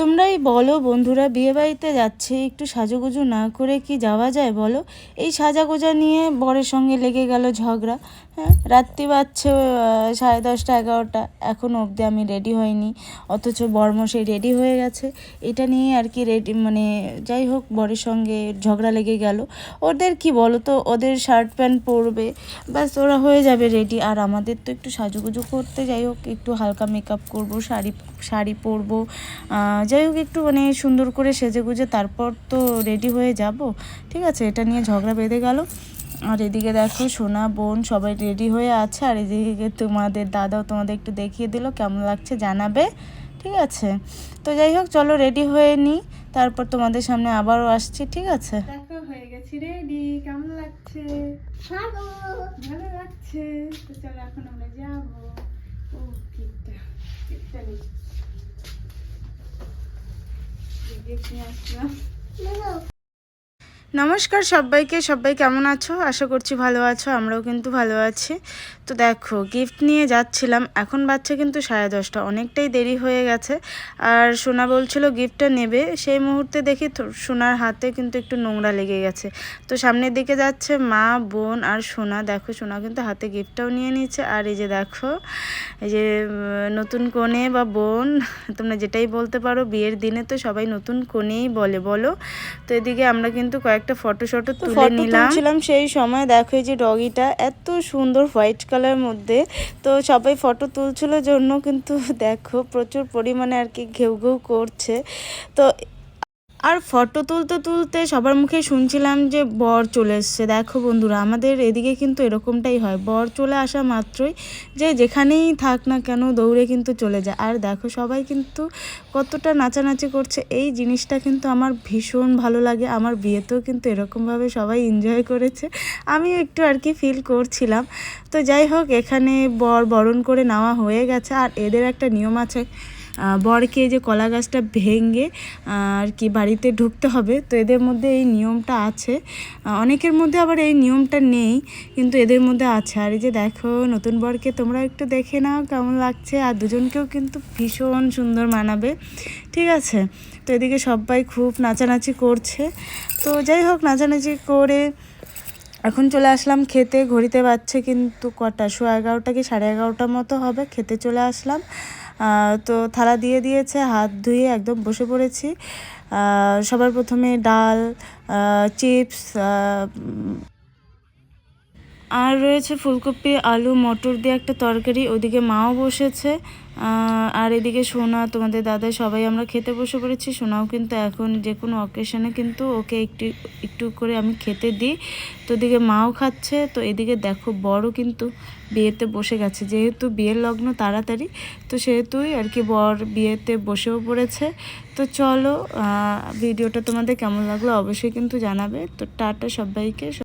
তোমরাই বলো, বন্ধুরা, বিয়েবাড়িতে যাচ্ছে, একটু সাজুগুজু না করে কি যাওয়া যায় বলো? এই সাজাগোজা নিয়ে বরের সঙ্গে লেগে গেল ঝগড়া হ্যাঁ? রাত্রি বাজছে সাড়ে দশটা, এগারোটা এখনও অবধি আমি রেডি হইনি, অথচ বরমশাই রেডি হয়ে গেছে। এটা নিয়ে আর কি রেডি মানে যাই হোক, বরের সঙ্গে ঝগড়া লেগে গেল। ওদের কি বলো তো, ওদের শার্ট প্যান্ট পরবে, ব্যাস ওরা হয়ে যাবে রেডি আর আমাদের তো একটু সাজুগুজু করতে, যাই হোক, একটু হালকা মেকআপ করব, শাড়ি শাড়ি পরবো যাই হোক একটু মানে সুন্দর করে সেজে গুজে তারপর তো রেডি হয়ে যাব। ঠিক আছে এটা নিয়ে ঝগড়া বেঁধে গেল। আর এদিকে দেখো সোনা বোন সবাই রেডি হয়ে আছে। আর এদিকে তোমাদের দাদাও তোমাদের একটু দেখিয়ে দিল কেমন লাগছে জানাবে। ঠিক আছে তো যাই হোক চলো রেডি হয়ে নিই তারপর তোমাদের সামনে আবারও আসছি ঠিক আছে? দেখো হয়ে গেছি রেডি কেমন লাগছে? ভালো। লাগছে? তো চলো এখন আমরা যাব। ও গিফট নিয়ে আসলাম নমস্কার সবাইকে, সবাই কেমন আছো? আশা করছি ভালো আছো, আমরাও কিন্তু ভালো আছি। তো দেখো গিফট নিয়ে যাচ্ছিলাম, এখন বাচ্চা কিন্তু সাড়ে দশটা, অনেকটাই দেরি হয়ে গেছে। আর সোনা বলছিল গিফটটা নেবে, সেই মুহূর্তে দেখি সোনার হাতে কিন্তু একটু নোংরা লেগে গেছে। তো সামনের দিকে যাচ্ছে মা, বোন আর সোনা। দেখো, সোনা কিন্তু হাতে গিফটটাও নিয়ে নিচ্ছে আর এই যে দেখো, এই যে নতুন কোণে বা বোন, তোমরা যেটাই বলতে পারো, বিয়ের দিনে তো সবাই নতুন কোণেই বলে, বলো। তো এদিকে আমরা কিন্তু কয়েকটা ফটো শটো তুলে নিলাম। তুলছিলাম সেই সময় দেখো এই যে ডগিটা এত সুন্দর হোয়াইট কালার মধ্যে। তো সবাই ফটো তুলছিল জন্য কিন্তু দেখো প্রচুর পরিমাণে আর কি ঘেউ ঘেউ করছে। তো আর ফটো তুলতে তুলতে সবার মুখে শুনছিলাম যে বর চলে এসছে। দেখো বন্ধুরা, আমাদের এদিকে কিন্তু এরকমটাই হয়। বর চলে আসা মাত্রই যে যেখানেই থাক না কেন দৌড়ে কিন্তু চলে যায়। আর দেখো সবাই কিন্তু কতটা নাচানাচি করছে। এই জিনিসটা কিন্তু আমার ভীষণ ভালো লাগে। আমার বিয়েতেও কিন্তু এরকমভাবে সবাই এনজয় করেছে। আমিও একটু আর কি ফিল করছিলাম। তো যাই হোক, এখানে বর বরণ করে নেওয়া হয়ে গেছে। আর এদের একটা নিয়ম আছে বরকে যে কলা গাছটা ভেঙে, আর কি বাড়িতে ঢুকতে হবে, তো এদের মধ্যে এই নিয়মটা আছে। অনেকের মধ্যে আবার এই নিয়মটা নেই, কিন্তু এদের মধ্যে আছে। আর এই যে দেখো, নতুন বরকে তোমরা একটু দেখে নাও কেমন লাগছে, আর দুজনকেও কিন্তু ভীষণ সুন্দর মানাবে। ঠিক আছে? তো এদিকে সবাই খুব নাচানাচি করছে। তো যাই হোক, নাচানাচি করে এখন চলে আসলাম খেতে। ঘড়িতে বাজছে কিন্তু কটা? শো এগারোটা কি সাড়ে এগারোটার মতো হবে? খেতে চলে আসলাম। তো থালা দিয়ে দিয়েছে হাত ধুয়ে একদম বসে পড়েছি। সবার প্রথমে ডাল চিপস আর রয়েছে ফুলকপি, আলু, মটর দিয়ে একটা তরকারি, ওদিকে মাও বসেছে। আর এদিকে সোনা, তোমাদের দাদা সবাই আমরা খেতে বসে পড়েছি। সোনাও কিন্তু এখন যে কোনো অকেশনে কিন্তু ওকে একটু একটু করে আমি খেতে দিই। তো ওদিকে মাও খাচ্ছে। তো এদিকে দেখো, বড় কিন্তু বিয়েতে বসে গেছে। যেহেতু বিয়ের লগ্ন তাড়াতাড়ি, তো সেহেতুই আর কি বর বিয়েতে বসেও পড়েছে। তো চলো ভিডিওটা তোমাদের কেমন লাগল অবশ্যই কিন্তু জানাবে। তো টাটা সবাইকে।